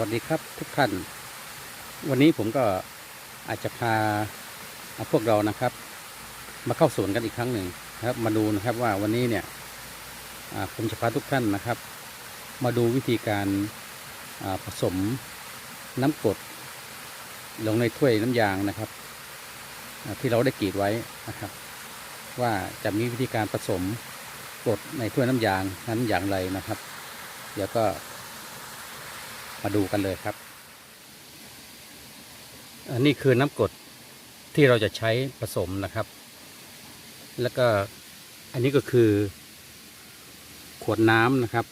วัสดีครับทุกท่าน วันนี้ผมก็อาจจะพาพวกเรานะครับ มาเข้าสวนกันอีกครั้งหนึ่งนะครับ มาดูนะครับว่าวันนี้เนี่ยผมจะพาทุกท่านนะครับ มาดูวิธีการผสมน้ำกรดลงในถ้วยน้ำยางนะครับ ที่เราได้กรีดไว้นะครับ ว่าจะมีวิธีการผสมกรดในถ้วยน้ำยางนั้นอย่างไรนะครับ เดี๋ยวก็ มาดูกันเลยครับ อันนี้คือน้ำกรดที่เราจะใช้ผสมนะครับ แล้วก็อันนี้ก็คือขวดน้ำนะครับ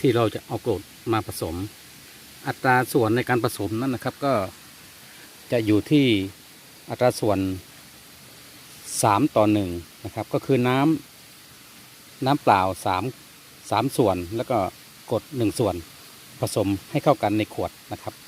ที่เราจะเอากรดมาผสม อัตราส่วนในการผสมนั้นนะครับ ก็จะอยู่ที่อัตราส่วน 3 ต่อหนึ่งนะครับ ก็คือน้ำน้ำเปล่า 3 3 ส่วนแล้วก็กรด1 ส่วน ผสมให้เข้ากันในขวดนะครับ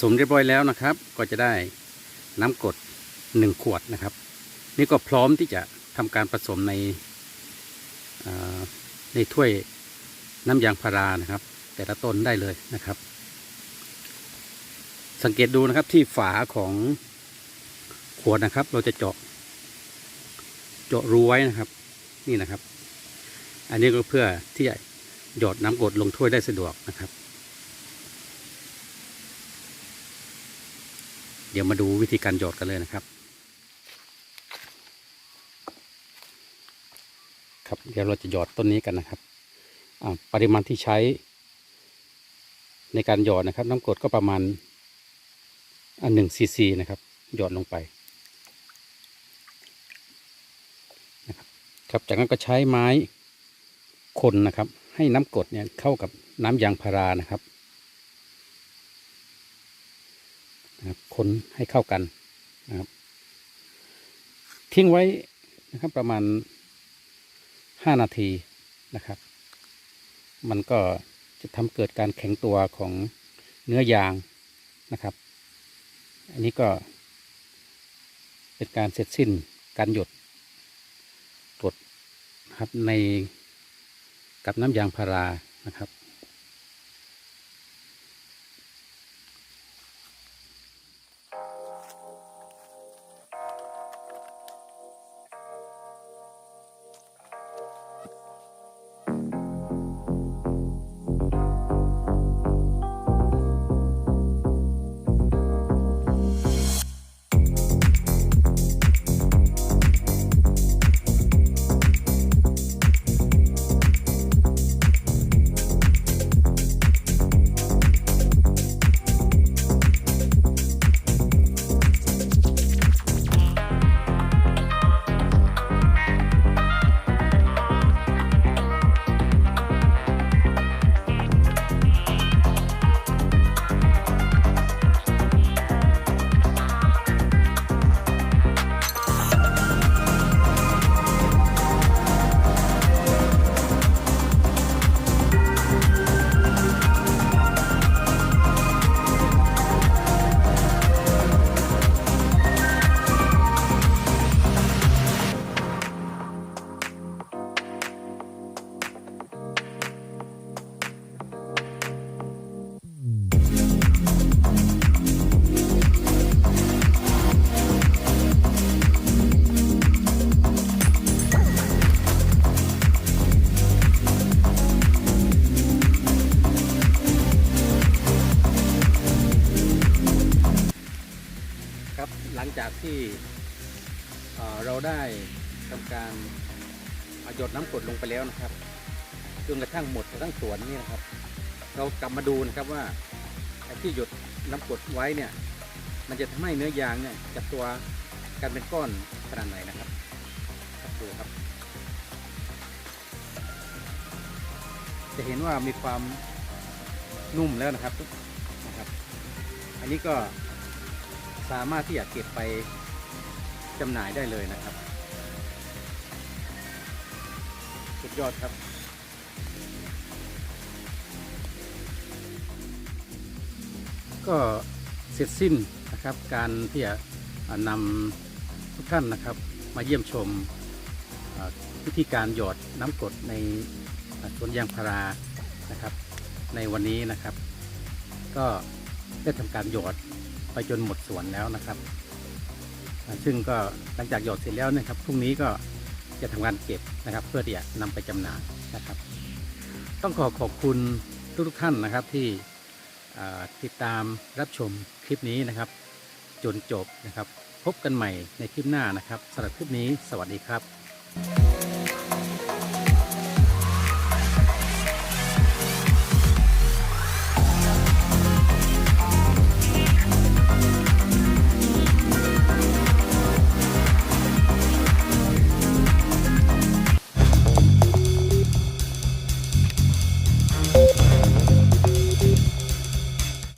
สมเรียบร้อยแล้วนะครับ ก็จะได้น้ำกรดหนึ่งขวดนะครับ นี่ก็พร้อมที่จะทำการผสมในในถ้วยน้ำยางพารานะครับ แต่ละต้นได้เลยนะครับ สังเกตดูนะครับที่ฝาของขวดนะครับ เราจะเจาะ เจาะรูไว้นะครับ นี่นะครับ อันนี้ก็เพื่อที่จะหยอดน้ำกรดลงถ้วยได้สะดวกนะครับ เดี๋ยวมาดูวิธีการหยอดกันเลยนะครับ ครับเดี๋ยวเราจะหยอดต้นนี้กันนะครับอ่าปริมาณที่ใช้ ในการหยอดนะครับ น้ำกรดก็ประมาณอันหนึ่งซีซีนะครับหยอดลงไปนะครับครับจากนั้นก็ใช้ไม้คนนะครับ ให้น้ำกรดเนี่ยเข้ากับน้ำยางพารานะครับ นะ คนให้เข้ากันนะครับ ทิ้งไว้นะครับประมาณห้านาทีนะครับ มันก็จะทำเกิดการแข็งตัวของเนื้อยางนะครับ อันนี้ก็เป็นการเสร็จสิ้นการหยดกรดนะครับในกับน้ำยางพารานะครับ ที่เราได้ทำการหยดน้ำกรดลงไปแล้วนะครับจนกระทั่งหมดทั้งสวนนี่นะครับ เรากลับมาดูนะครับว่าไอ้ที่หยดน้ำกรดไว้เนี่ย มันจะทำให้เนื้อยางเนี่ยจับตัวกันเป็นก้อนขนาดไหนนะครับครับดูครับ จะเห็นว่ามีความนุ่มแล้วนะครับนะครับ อันนี้ก็ สามารถที่จะเก็บไปจำหน่ายได้เลยนะครับ สุดยอดครับก็เสร็จสิ้นนะครับการที่จะนำทุกท่านนะครับ มาเยี่ยมชมวิธีการหยอดน้ำกรดในสวนยางพารานะครับ ในวันนี้นะครับ ก็ได้ทำการหยอด ไปจนหมดสวนแล้วนะครับ ซึ่งก็หลังจากหยอดเสร็จแล้วนะครับพรุ่งนี้ก็จะทำการเก็บนะครับ เพื่อที่จะนำไปจำหน่ายนะครับ ต้องขอขอบคุณทุกๆท่านนะครับที่ติดตามรับชมคลิปนี้นะครับ จนจบนะครับ พบกันใหม่ในคลิปหน้านะครับสำหรับคลิปนี้ สวัสดีครับ